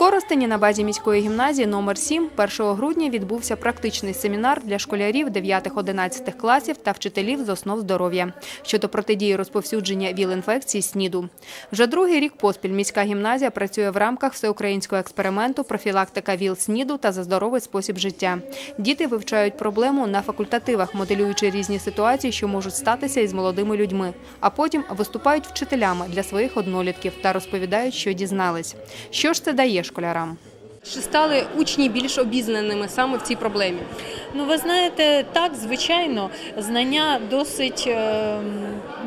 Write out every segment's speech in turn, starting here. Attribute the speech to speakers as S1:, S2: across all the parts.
S1: Коростені на базі міської гімназії номер 7 1 грудня відбувся практичний семінар для школярів 9-11 класів та вчителів з основ здоров'я щодо протидії розповсюдження ВІЛ-інфекції СНІДу. Вже другий рік поспіль міська гімназія працює в рамках всеукраїнського експерименту профілактика ВІЛ-СНІДу та за здоровий спосіб життя. Діти вивчають проблему на факультативах, моделюючи різні ситуації, що можуть статися із молодими людьми, а потім виступають вчителями для своїх однолітків та розповідають, що дізнались. Що ж це дає школярам?
S2: Чи стали учні більш обізнаними саме в цій проблемі?
S3: Ну, ви знаєте, так, звичайно, знання досить е,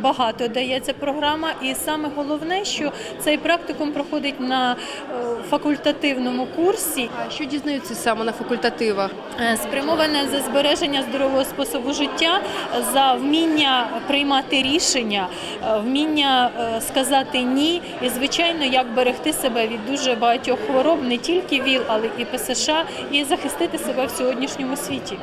S3: багато дає ця програма, і саме головне, що цей практикум проходить на е, факультативному курсі,
S2: А що дізнаються саме на факультативах?
S3: е, спрямоване за збереження здорового способу життя, за вміння приймати рішення, е, вміння сказати ні, і звичайно, як берегти себе від дуже багатьох хвороб, не тільки ВІЛ, але і ПСШ, і захистити себе в сьогоднішньому світі.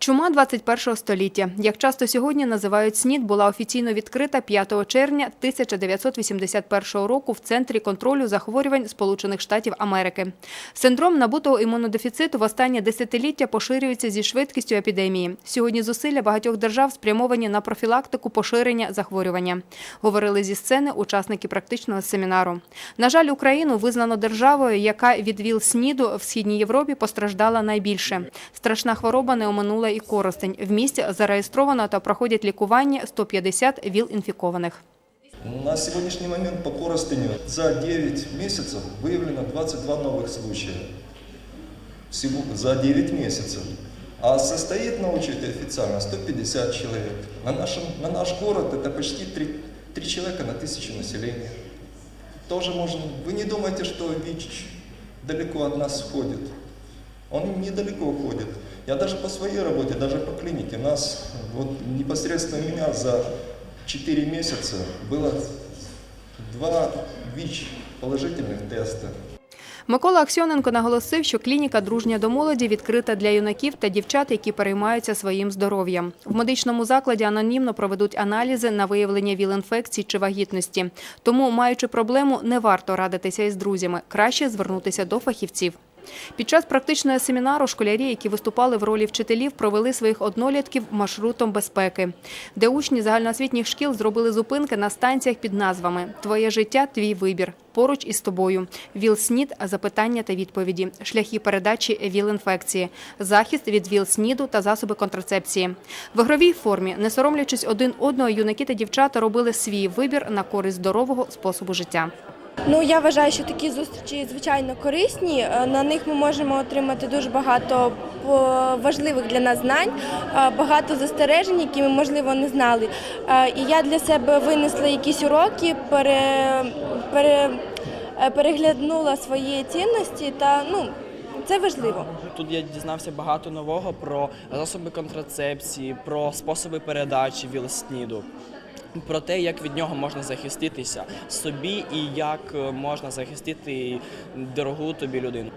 S1: Чума 21 століття, як часто сьогодні називають СНІД, була офіційно відкрита 5 червня 1981 року в Центрі контролю захворювань Сполучених Штатів Америки. Синдром набутого імунодефіциту в останнє десятиліття поширюється зі швидкістю епідемії. Сьогодні зусилля багатьох держав спрямовані на профілактику поширення захворювання. Говорили зі сцени учасники практичного семінару. На жаль, Україну визнано державою, яка від ВІЛ-СНІДу в Східній Європі постраждала найбільше. Страшна хвороба не оминула і Коростень. В місті зареєстровано та проходять лікування 150 ВІЛ-інфікованих.
S4: На сегодняшний момент по Коростеню за 9 месяцев выявлено 22 новых случая. Всего за 9 месяцев. А состоит на учете официально 150 человек. На, нашем, на наш город это почти 3, 3 человека на тысячу населения. Тоже можно... Вы не думайте, что ВИЧ далеко от нас ходит. Он недалеко ходит. Я даже по своей работе, даже по клинике, нас, вот непосредственно меня за 4 месяца было два ВИЧ положительных теста.
S1: Микола Аксьоненко наголосив, що клініка «Дружня до молоді» відкрита для юнаків та дівчат, які переймаються своїм здоров'ям. В медичному закладі анонімно проведуть аналізи на виявлення ВІЛ-інфекцій чи вагітності. Тому, маючи проблему, не варто радитися із друзями. Краще звернутися до фахівців. Під час практичного семінару школярі, які виступали в ролі вчителів, провели своїх однолітків маршрутом безпеки, де учні загальноосвітніх шкіл зробили зупинки на станціях під назвами Твоє життя, твій вибір. Поруч із тобою. ВІЛ-СНІД – запитання та відповіді, шляхи передачі ВІЛ-інфекції, захист від ВІЛ-СНІДу та засоби контрацепції. В ігровій формі, не соромлячись один одного, юнаки та дівчата робили свій вибір на користь здорового способу життя.
S5: Ну я вважаю, що такі зустрічі звичайно корисні. Е, На них ми можемо отримати дуже багато важливих для нас знань, е, багато застережень, які ми можливо не знали. Е, І я для себе винесла якісь уроки, пере, пере, переглянула свої цінності та ну це важливо.
S6: Тут я дізнався багато нового про засоби контрацепції, про способи передачі вілсніду, про те, як від нього можна захиститися собі і як е, можна захистити дорогу тобі людину.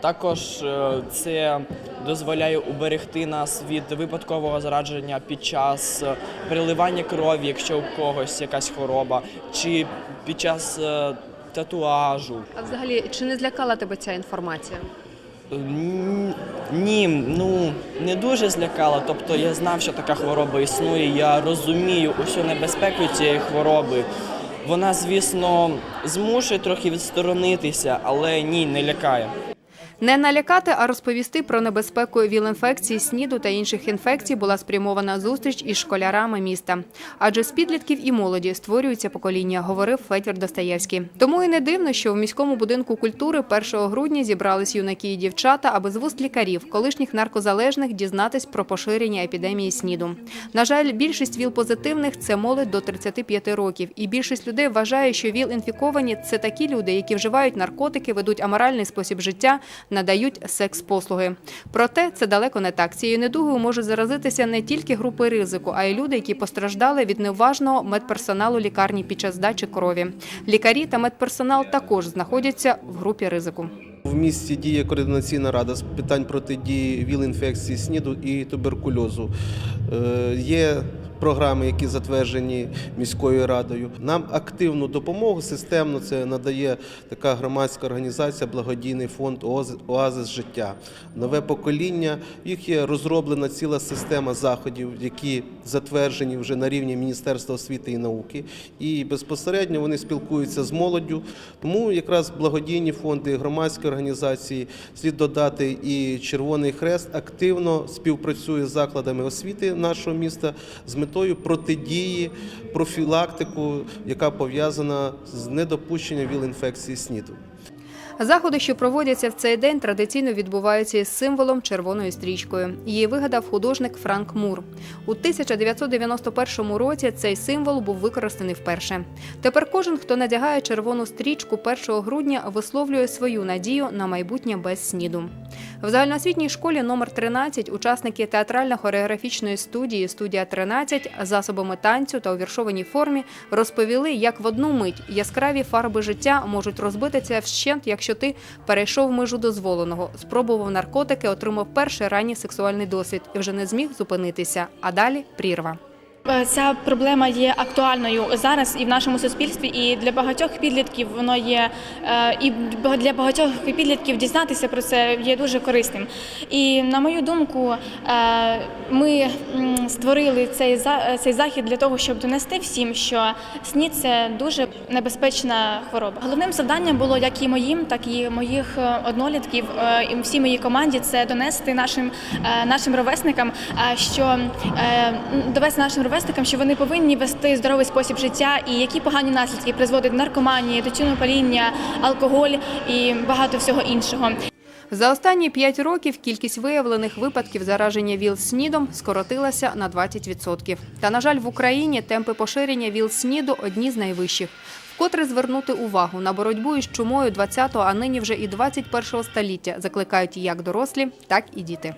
S6: Також е, це дозволяє уберегти нас від випадкового зарадження під час е, переливання крові, якщо у когось якась хвороба, чи під час татуажу.
S2: А взагалі, чи не злякала тебе ця інформація?
S6: Ні, ну не дуже злякала. Тобто я знав, що така хвороба існує. Я розумію усю небезпеку цієї хвороби. Вона, звісно, змушує трохи відсторонитися, але ні, не лякає.
S1: Не налякати, а розповісти про небезпеку ВІЛ-інфекції, СНІДу та інших інфекцій була спрямована зустріч із школярами міста. Адже з підлітків і молоді створюється покоління, говорив Федір Достоєвський. Тому і не дивно, що в міському будинку культури 1 грудня зібрались юнаки і дівчата, аби з вуст лікарів, колишніх наркозалежних, дізнатись про поширення епідемії СНІДу. На жаль, більшість ВІЛ-позитивних – це молодь до 35 років. І більшість людей вважає, що ВІЛ-інфіковані – це такі люди, які вживають наркотики, ведуть аморальний спосіб життя, надають секс-послуги. Проте це далеко не так. Цією недугою можуть заразитися не тільки групи ризику, а й люди, які постраждали від неуважного медперсоналу лікарні під час здачі крові. Лікарі та медперсонал також знаходяться в групі ризику.
S7: В місті діє координаційна рада з питань протидії ВІЛ-інфекції, СНІДу і туберкульозу. Е, Є програми, які затверджені міською радою. Нам активну допомогу системно це надає така громадська організація, благодійний фонд «Оаз- Оазис життя. Нове покоління. Їх є розроблена ціла система заходів, які затверджені вже на рівні Міністерства освіти і науки. І безпосередньо вони спілкуються з молоддю. Тому якраз благодійні фонди, громадські організації слід додати і Червоний Хрест активно співпрацює з закладами освіти нашого міста з метою протидії профілактику, яка пов'язана з недопущенням ВІЛ-інфекції СНІДу.
S1: Заходи, що проводяться в цей день, традиційно відбуваються із символом червоною стрічкою. Її вигадав художник Франк Мур. У 1991 році цей символ був використаний вперше. Тепер кожен, хто надягає червону стрічку 1 грудня, висловлює свою надію на майбутнє без сніду. В загальноосвітній школі номер 13 учасники театрально-хореографічної студії Студія 13 засобами танцю та у віршованій формі розповіли, як в одну мить яскраві фарби життя можуть розбитися вщент, якщо ти перейшов межу дозволеного, спробував наркотики, отримав перший ранній сексуальний досвід і вже не зміг зупинитися. А далі прірва.
S8: Е, Ця проблема є актуальною зараз і в нашому суспільстві, і для багатьох підлітків воно є е, і для багатьох підлітків дізнатися про це є дуже корисним. І на мою думку, е, ми створили цей цей захід для того, щоб донести всім, що СНІД – це дуже небезпечна хвороба. Головним завданням було як і моїм, так і моїх однолітків, і всій моїй команді це донести нашим нашим ровесникам, що довести нашим ровесникам, що вони повинні вести здоровий спосіб життя і які погані наслідки призводить наркоманія, тютюну паління, алкоголь і багато всього іншого.
S1: За останні п'ять років кількість виявлених випадків зараження ВІЛ-СНІДом скоротилася на 20%. Та, на жаль, в Україні темпи поширення ВІЛ-СНІДу одні з найвищих. Вкотре звернути увагу на боротьбу із чумою 20-го, а нині вже і 21-го століття закликають як дорослі, так і діти.